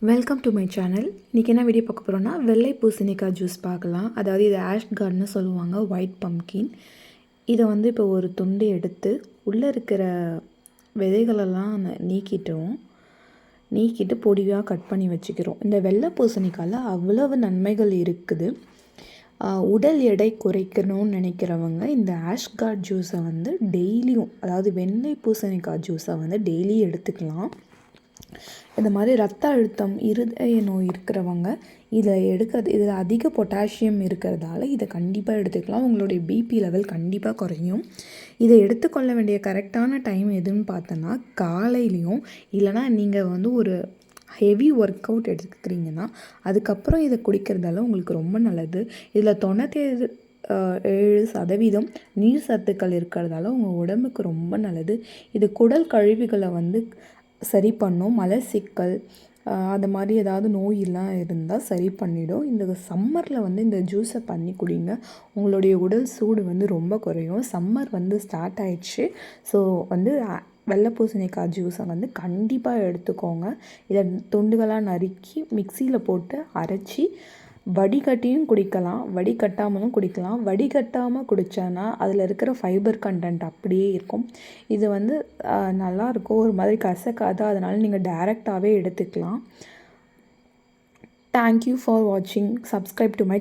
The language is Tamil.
வெல்கம் டு மை சேனல் இன்றைக்கி என்ன வீடியோ பார்க்க போகிறோன்னா வெள்ளை பூசணிக்காய் ஜூஸ் பார்க்கலாம். அதாவது இது ஆஷ் கார்ட்னு சொல்லுவாங்க ஒயிட் பம்கின் இதை வந்து இப்போ ஒரு துண்டு எடுத்து உள்ளே இருக்கிற விதைகளெல்லாம் ந- நீக்கிட்டோம். நீக்கிட்டு பொடியாக கட் பண்ணி வச்சுக்கிறோம். இந்த வெள்ளை பூசணிக்காயில் அவ்வளவு நன்மைகள் இருக்குது. உடல் எடை குறைக்கணும்னு நினைக்கிறவங்க இந்த ஆஷ்கார்ட் ஜூஸை வந்து டெய்லியும் அதாவது வெண்ணெய் பூசணிக்காய் ஜூஸை வந்து டெய்லி எடுத்துக்கலாம். இந்த மாதிரி ரத்த அழுத்தம் இருதய நோய் இருக்கிறவங்க இதை எடுக்கிறது இதில் அதிக பொட்டாசியம் இருக்கிறதால இதை கண்டிப்பாக எடுத்துக்கலாம். உங்களுடைய பிபி லெவல் கண்டிப்பாக குறையும். இதை எடுத்துக்கொள்ள வேண்டிய கரெக்டான டைம் எதுன்னு பார்த்தோன்னா காலையிலையும் இல்லைனா நீங்கள் வந்து ஒரு ஹெவி ஒர்க் அவுட் எடுத்துக்கிறீங்கன்னா அதுக்கப்புறம் இதை குடிக்கிறதால உங்களுக்கு ரொம்ப நல்லது. இதில் தொண்ணூற்றேழு ஏழு சதவீதம் நீர் சத்துக்கள் இருக்கிறதால உங்கள் உடம்புக்கு ரொம்ப நல்லது. இது குடல் கழிவுகளை வந்து சரி பண்ணும். மலச்சிக்கல் அது மாதிரி ஏதாவது நோயெல்லாம் இருந்தால் சரி பண்ணிடும். இந்த சம்மரில் வந்து இந்த ஜூஸை பண்ணி குடிங்க. உங்களுடைய உடல் சூடு வந்து ரொம்ப குறையும். சம்மர் வந்து ஸ்டார்ட் ஆயிடுச்சு. ஸோ வந்து வெள்ளை பூசணிக்காய் ஜூஸை வந்து கண்டிப்பாக எடுத்துக்கோங்க. இதை துண்டுகளாக நறுக்கி மிக்சியில் போட்டு அரைச்சி வடிகட்டியும் குடிக்கலாம் வடிகட்டாமலும் குடிக்கலாம். வடிகட்டாமல் குடித்தோன்னா அதில் இருக்கிற ஃபைபர் கண்டென்ட் அப்படியே இருக்கும். இது வந்து நல்லாயிருக்கும் ஒரு மாதிரி கசக்காது அதனால் நீங்கள் டைரெக்டாகவே எடுத்துக்கலாம். தேங்க்யூ ஃபார் வாட்சிங் சப்ஸ்கிரைப் டு மை